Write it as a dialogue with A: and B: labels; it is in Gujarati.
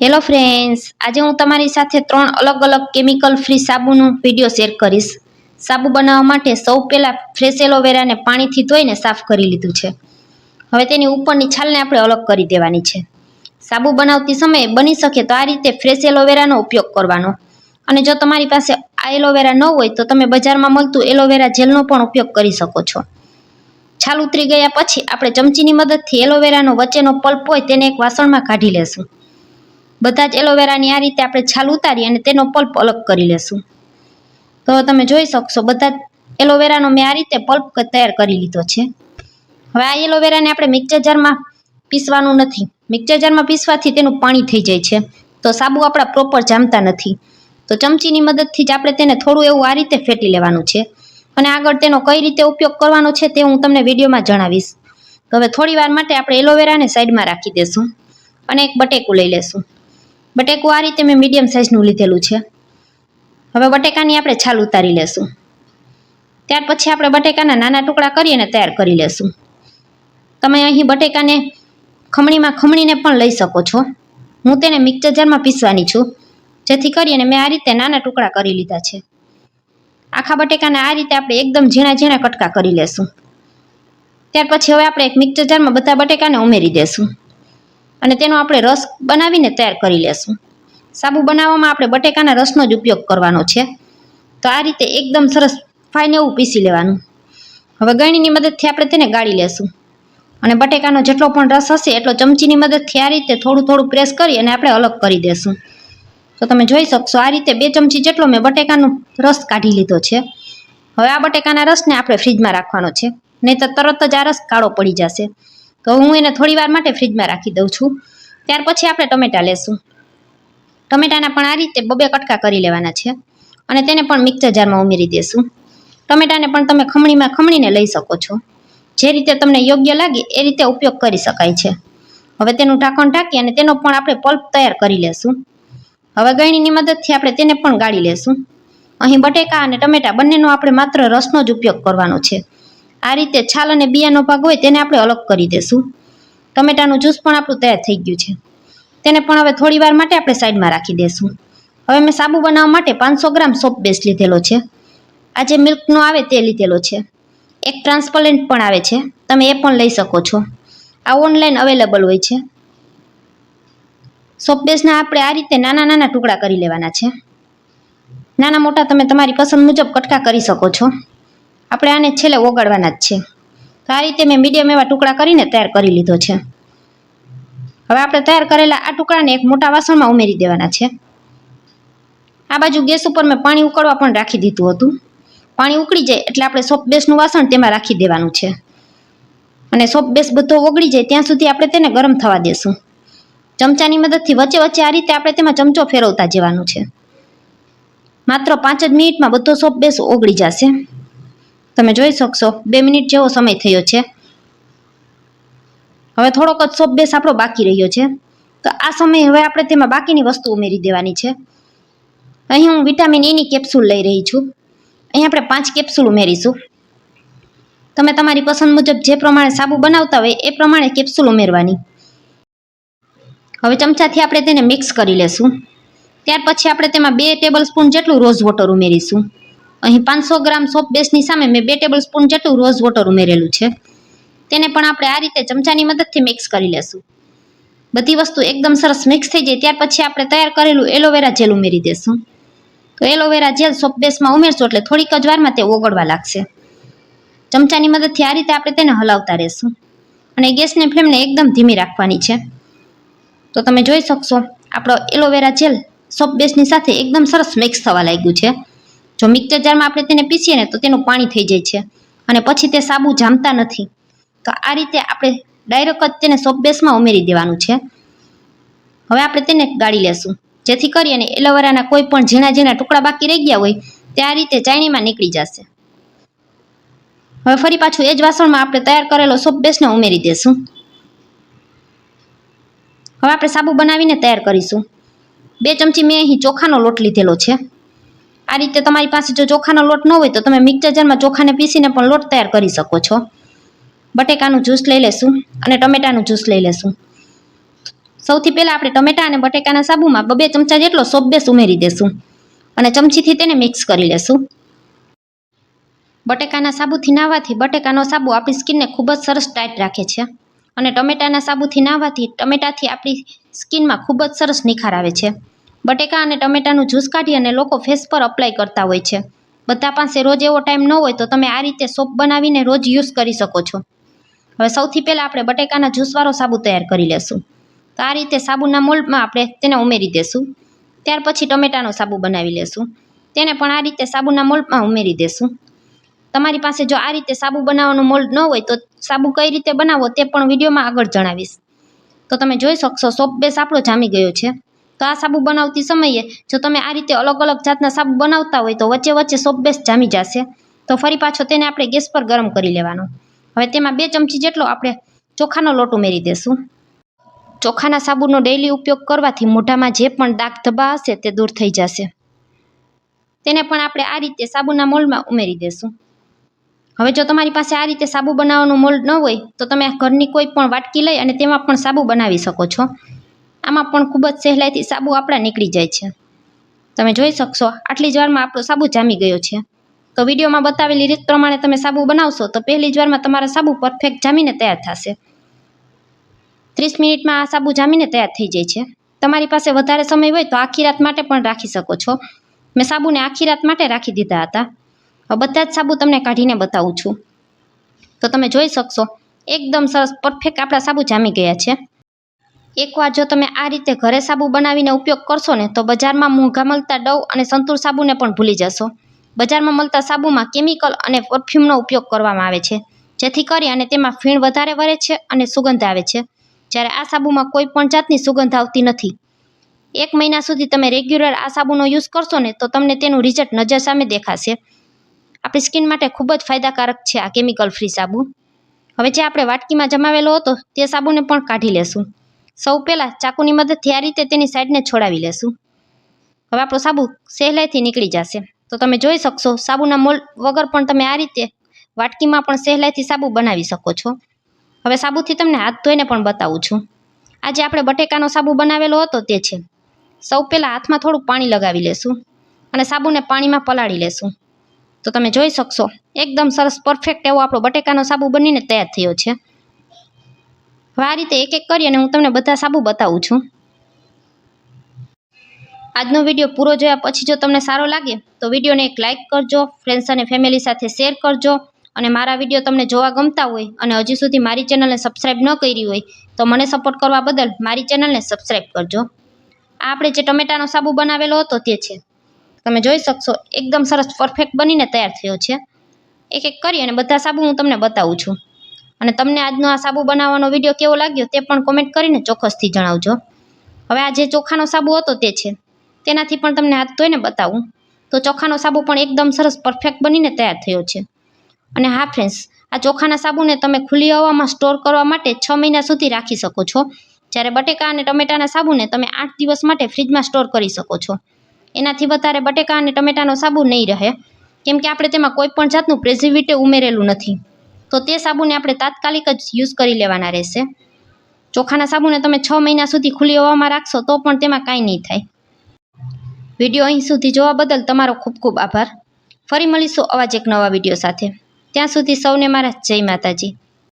A: હેલો ફ્રેન્ડ્સ આજે હું તમારી સાથે ત્રણ અલગ અલગ કેમિકલ ફ્રી સાબુનો વીડિયો શેર કરીશ. સાબુ બનાવવા માટે સૌ પહેલાં ફ્રેશ એલોવેરાને પાણીથી ધોઈને સાફ કરી લીધું છે. હવે તેની ઉપરની છાલને આપણે અલગ કરી દેવાની છે. સાબુ બનાવતી સમયે બની શકે તો આ રીતે ફ્રેશ એલોવેરાનો ઉપયોગ કરવાનો. અને જો તમારી પાસે આ એલોવેરા ન હોય તો તમે બજારમાં મળતું એલોવેરા જેલનો પણ ઉપયોગ કરી શકો છો. છાલ ઉતરી ગયા પછી આપણે ચમચીની મદદથી એલોવેરાનો વચ્ચેનો પલ્પ હોય તેને એક વાસણમાં કાઢી લેશું. બધા જ એલોવેરાની આ રીતે આપણે છાલ ઉતારી અને તેનો પલ્પ અલગ કરી લેશું. તો તમે જોઈ શકશો, બધા એલોવેરાનો મેં આ રીતે પલ્પ તૈયાર કરી લીધો છે. હવે આ એલોવેરાને આપણે મિક્સર જારમાં પીસવાનું નથી. મિક્સર જારમાં પીસવાથી તેનું પાણી થઈ જાય છે. તો સાબુ આપણા પ્રોપર જામતા નથી. તો ચમચીની મદદથી જ આપણે તેને થોડું એવું આ રીતે ફેટી લેવાનું છે. અને આગળ તેનો કઈ રીતે ઉપયોગ કરવાનો છે તે હું તમને વિડીયોમાં જણાવીશ. હવે થોડી વાર માટે આપણે એલોવેરાને સાઈડમાં રાખી દઈશું અને એક બટેકું લઈ લેશું. બટેકું આ રીતે મેં મીડિયમ સાઇઝનું લીધેલું છે. હવે બટેકાની આપણે છાલ ઉતારી લેશું. ત્યાર પછી આપણે બટેકાના નાના ટુકડા કરી અને તૈયાર કરી લેશું. તમે અહીં બટેકાને ખમણીમાં ખમણીને પણ લઈ શકો છો. હું તેને મિક્સર જારમાં પીસવાની છું. જેથી કરીને મેં આ રીતે નાના ટુકડા કરી લીધા છે. આખા બટેકાને આ રીતે આપણે એકદમ ઝીણા ઝીણા કટકા કરી લેશું. ત્યાર પછી હવે આપણે એક મિક્સર જારમાં બધા બટેકાને ઉમેરી દેશું. અને તેનો આપણે રસ બનાવીને તૈયાર કરી લેશું. સાબુ બનાવવામાં આપણે બટેકાના રસનો જ ઉપયોગ કરવાનો છે. તો આ રીતે એકદમ સરસ ફાઈને એવું પીસી લેવાનું. હવે ગળણીની મદદથી આપણે તેને ગાળી લેશું. અને બટેકાનો જેટલો પણ રસ હશે એટલો ચમચીની મદદથી આ રીતે થોડું થોડું પ્રેસ કરી અને આપણે અલગ કરી દેશું. તો તમે જોઈ શકશો આ રીતે બે ચમચી જેટલો મેં બટેકાનો રસ કાઢી લીધો છે. હવે આ બટેકાના રસને આપણે ફ્રીજમાં રાખવાનો છે. નહીં તો તરત જ આ રસ કાળો પડી જશે. તો હું એને થોડી વાર માટે ફ્રીજમાં રાખી દઉં છું. ત્યાર પછી આપણે ટમેટા લેશું. ટમેટાના પણ આ રીતે બબે કટકા કરી લેવાના છે. અને તેને પણ મિક્સર જારમાં ઉમેરી દેશું. ટમેટાને પણ તમે ખમણીમાં ખમણીને લઈ શકો છો. જે રીતે તમને યોગ્ય લાગે એ રીતે ઉપયોગ કરી શકાય છે. હવે તેનું ઢાંકણ ઢાંકી અને તેનો પણ આપણે પલ્પ તૈયાર કરી લેશું. હવે ગળણીની મદદથી આપણે તેને પણ ગાળી લેશું. અહીં બટેકા અને ટમેટા બંનેનો આપણે માત્ર રસનો જ ઉપયોગ કરવાનો છે. આ રીતે છાલ અને બિયાનો ભાગ હોય તેને આપણે અલગ કરી દેશું. ટમેટાનું જ્યુસ પણ આપણું તૈયાર થઈ ગયું છે. તેને પણ હવે થોડી માટે આપણે સાઈડમાં રાખી દેશું. હવે મેં સાબુ બનાવવા માટે પાંચસો ગ્રામ સોપ બેસ લીધેલો છે. આ જે મિલ્કનો આવે તે લીધેલો છે. એક ટ્રાન્સપરન્ટ પણ આવે છે. તમે એ પણ લઈ શકો છો. આ ઓનલાઈન અવેલેબલ હોય છે. સોપ બેસના આપણે આ રીતે નાના નાના ટુકડા કરી લેવાના છે. નાના મોટા તમે તમારી પસંદ મુજબ કટકા કરી શકો છો. આપણે આને છેલ્લે ઓગાળવાના જ છે. તો આ રીતે મેં મીડિયમ એવા ટુકડા કરીને તૈયાર કરી લીધો છે. હવે આપણે તૈયાર કરેલા આ ટુકડાને એક મોટા વાસણમાં ઉમેરી દેવાના છે. આ બાજુ ગેસ ઉપર મેં પાણી ઉકળવા પણ રાખી દીધું હતું. પાણી ઉકળી જાય એટલે આપણે સોપ બેસનું વાસણ તેમાં રાખી દેવાનું છે. અને સોપ બેસ બધો ઓગળી જાય ત્યાં સુધી આપણે તેને ગરમ થવા દેશું. ચમચાની મદદથી વચ્ચે વચ્ચે આ રીતે આપણે તેમાં ચમચો ફેરવતા જવાનું છે. માત્ર પાંચ જ મિનિટમાં બધો સોપ બેસ ઓગળી જશે. તમે જોઈ શકશો. બે મિનિટ જેવો સમય થયો છે. હવે થોડોક જ સોપ બેસ આપણો બાકી રહ્યો છે. તો આ સમયે હવે આપણે તેમાં બાકીની વસ્તુ ઉમેરી દેવાની છે. અહીં હું વિટામિન એની કેપ્સ્યુલ લઈ રહી છું. અહીં આપણે પાંચ કેપ્સ્યુલ ઉમેરીશું. તમે તમારી પસંદ મુજબ જે પ્રમાણે સાબુ બનાવતા હોય એ પ્રમાણે કેપ્સ્યુલ ઉમેરવાની. હવે ચમચાથી આપણે તેને મિક્સ કરી લેશું. ત્યાર પછી આપણે તેમાં બે ટેબલ સ્પૂન જેટલું રોઝ વોટર ઉમેરીશું. અહીં પાંચસો ગ્રામ સોપ બેસની સામે મેં બે ટેબલ સ્પૂન જેટલું રોઝ વોટર ઉમેરેલું છે. તેને પણ આપણે આ રીતે ચમચાની મદદથી મિક્સ કરી લેશું. બધી વસ્તુ એકદમ સરસ મિક્સ થઈ જાય, ત્યાર પછી આપણે તૈયાર કરેલું એલોવેરા જેલ ઉમેરી દેશું. તો એલોવેરા જેલ સોપ બેસમાં ઉમેરશું એટલે થોડીક જ વારમાં તે ઓગળવા લાગશે. ચમચાની મદદથી આ રીતે આપણે તેને હલાવતા રહેશું. અને ગેસની ફ્લેમને એકદમ ધીમી રાખવાની છે. તો તમે જોઈ શકશો, આપણો એલોવેરા જેલ સોપ બેસની સાથે એકદમ સરસ મિક્સ થવા લાગ્યું છે. જો મિક્સર જારમાં આપણે તેને પીસીએ ને તો તેનું પાણી થઈ જાય છે. અને પછી તે સાબુ જામતા નથી. તો આ રીતે આપણે ડાયરેક્ટ જ તેને સોપ બેસમાં ઉમેરી દેવાનું છે. હવે આપણે તેને ગાળી લેશું. જેથી કરી અને એલોવેરાના કોઈ પણ ઝીણા ઝીણા ટુકડા બાકી રહી ગયા હોય તે આ રીતે ચાયણીમાં નીકળી જશે. હવે ફરી પાછું એ જ વાસણમાં આપણે તૈયાર કરેલો સોપ બેસને ઉમેરી દેશું. હવે આપણે સાબુ બનાવીને તૈયાર કરીશું. બે ચમચી મેં અહીં ચોખાનો લોટ લીધેલો છે. આ રીતે તમારી પાસે જો ચોખાનો લોટ ન હોય તો તમે મિક્સર જારમાં ચોખાને પીસીને પણ લોટ તૈયાર કરી શકો છો. બટેકાનું જ્યુસ લઈ લેશું અને ટમેટાનું જ્યુસ લઈ લેશું. સૌથી પહેલાં આપણે ટમેટા અને બટેકાના સાબુમાં બબે ચમચા જેટલો સોપ બેસ ઉમેરી દેશું અને ચમચીથી તેને મિક્સ કરી લેશું. બટેકાના સાબુથી નાહવાથી બટેકાનો સાબુ આપણી સ્કિનને ખૂબ જ સરસ ટાઈટ રાખે છે અને ટમેટાના સાબુથી નાહવાથી ટમેટાથી આપણી સ્કિનમાં ખૂબ જ સરસ નિખાર આવે છે. બટેકા અને ટમેટાનું જ્યુસ કાઢી અને લોકો ફેસ પર અપ્લાય કરતા હોય છે. બધા પાસે રોજ એવો ટાઈમ ન હોય તો તમે આ રીતે સોપ બનાવીને રોજ યુઝ કરી શકો છો. હવે સૌથી પહેલાં આપણે બટેકાના જ્યુસવાળો સાબુ તૈયાર કરી લેશું. તો આ રીતે સાબુના મોલ્ડમાં આપણે તેને ઉમેરી દેશું. ત્યાર પછી ટમેટાનો સાબુ બનાવી લેશું. તેને પણ આ રીતે સાબુના મોલ્ડમાં ઉમેરી દેશું. તમારી પાસે જો આ રીતે સાબુ બનાવવાનો મોલ્ડ ન હોય તો સાબુ કઈ રીતે બનાવો તે પણ વિડીયોમાં આગળ જણાવીશ. તો તમે જોઈ શકશો સોપ બેસ આપણો જામી ગયો છે. તો આ સાબુ બનાવતી સમયે જો તમે આ રીતે અલગ અલગ જાતના સાબુ બનાવતા હોય તો વચ્ચે વચ્ચે સોપ બેસ જામી જશે. તો ફરી પાછો તેને આપણે ગેસ પર ગરમ કરી લેવાનો. હવે તેમાં બે ચમચી જેટલો આપણે ચોખાનો લોટ ઉમેરી દેશું. ચોખાના સાબુનો ડેઈલી ઉપયોગ કરવાથી મોઢામાં જે પણ દાગ ધબ્બા હશે તે દૂર થઈ જશે. તેને પણ આપણે આ રીતે સાબુના મોલમાં ઉમેરી દેશું. હવે જો તમારી પાસે આ રીતે સાબુ બનાવવાનું મોલ્ડ ન હોય તો તમે ઘરની કોઈ પણ વાટકી લઈ અને તેમાં પણ સાબુ બનાવી શકો છો. આમાં પણ ખૂબ જ સહેલાઈથી સાબુ આપણા નીકળી જાય છે. તમે જોઈ શકશો, આટલી જ વારમાં આપણો સાબુ જામી ગયો છે. તો વિડીયોમાં બતાવેલી રીત પ્રમાણે તમે સાબુ બનાવશો તો પહેલી જ વારમાં તમારા સાબુ પરફેક્ટ જામીને તૈયાર થશે. ત્રીસ મિનિટમાં આ સાબુ જામીને તૈયાર થઈ જાય છે. તમારી પાસે વધારે સમય હોય તો આખી રાત માટે પણ રાખી શકો છો. મેં સાબુને આખી રાત માટે રાખી દીધા હતા. બધા જ સાબુ તમને કાઢીને બતાવું છું. તો તમે જોઈ શકશો, એકદમ સરસ પરફેક્ટ આપણા સાબુ જામી ગયા છે. એકવાર જો તમે આ રીતે ઘરે સાબુ બનાવીને ઉપયોગ કરશો ને તો બજારમાં મોંઘા મળતા ડવ અને સંતૂર સાબુને પણ ભૂલી જશો. બજારમાં મળતા સાબુમાં કેમિકલ અને પરફ્યુમનો ઉપયોગ કરવામાં આવે છે, જેથી કરી અને તેમાં ફીણ વધારે વરે છે અને સુગંધ આવે છે. જ્યારે આ સાબુમાં કોઈ પણ જાતની સુગંધ આવતી નથી. એક મહિના સુધી તમે રેગ્યુલર આ સાબુનો યુઝ કરશો ને તો તમને તેનું રિઝલ્ટ નજર સામે દેખાશે. આપણી સ્કિન માટે ખૂબ જ ફાયદાકારક છે આ કેમિકલ ફ્રી સાબુ. હવે જે આપણે વાટકીમાં જમાવેલો હતો તે સાબુને પણ કાઢી લેશું. સૌ પહેલાં ચાકુની મદદથી આ રીતે તેની સાઈડને છોડાવી લેશું. હવે આપણો સાબુ સહેલાઈથી નીકળી જશે. તો તમે જોઈ શકશો, સાબુના મોલ વગર પણ તમે આ રીતે વાટકીમાં પણ સહેલાઈથી સાબુ બનાવી શકો છો. હવે સાબુથી તમને હાથ ધોઈને પણ બતાવું છું. આજે આપણે બટેકાનો સાબુ બનાવેલો હતો તે છે. સૌ પહેલાં હાથમાં થોડું પાણી લગાવી લેશું અને સાબુને પાણીમાં પલાળી લેશું. તો તમે જોઈ શકશો, એકદમ સરસ પરફેક્ટ એવો આપણો બટેકાનો સાબુ બનીને તૈયાર થયો છે. હવે આ રીતે એક એક કરી અને હું તમને બધા સાબુ બતાવું છું. આજનો વીડિયો પૂરો જોયા પછી જો તમને સારો લાગે, તો વિડીયોને એક લાઇક કરજો ફ્રેન્ડ્સ અને ફેમિલી સાથે શેર કરજો અને મારા વીડિયો તમને જોવા ગમતા હોય અને હજી સુધી મારી ચેનલને સબસ્ક્રાઈબ ન કરી હોય, તો મને સપોર્ટ કરવા બદલ મારી ચેનલને સબસ્ક્રાઈબ કરજો. આ આપણે જે ટમેટાનો સાબુ બનાવેલો હતો તે છે. તમે જોઈ શકશો, એકદમ સરસ પરફેક્ટ બનીને તૈયાર થયો છે. એક એક કરી અને બધા સાબુ હું તમને બતાવું છું. અને તમને આજનો આ સાબુ બનાવવાનો વીડિયો કેવો લાગ્યો તે પણ કોમેન્ટ કરીને ચોક્કસથી જણાવજો. હવે આ જે ચોખાનો સાબુ હતો તે છે. તેનાથી પણ તમને હાથ ધોઈને બતાવું. તો ચોખાનો સાબુ પણ એકદમ સરસ પરફેક્ટ બનીને તૈયાર થયો છે. અને હા ફ્રેન્ડ્સ આ ચોખાના સાબુને તમે ખુલ્લી હવામાં સ્ટોર કરવા માટે છ મહિના સુધી રાખી શકો છો. જ્યારે બટેકા અને ટમેટાના સાબુને તમે આઠ દિવસ માટે ફ્રીજમાં સ્ટોર કરી શકો છો. એનાથી વધારે બટેકા અને ટમેટાનો સાબુ નહીં રહે. કેમ કે આપણે તેમાં કોઈ પણ જાતનું પ્રેઝિવિટે ઉમેરેલું નથી. તો તે સાબુને આપણે તાત્કાલિક જ યુઝ કરી લેવાના રહેશે. ચોખાના સાબુને તમે છ મહિના સુધી ખુલ્લી હવામાં રાખશો તો પણ તેમાં કાંઈ નહીં થાય. વીડિયો અહીં સુધી જોવા બદલ તમારો ખૂબ ખૂબ આભાર. ફરી મળીશું અવાજ એક નવા વીડિયો સાથે. ત્યાં સુધી સૌને મારા જય માતાજી.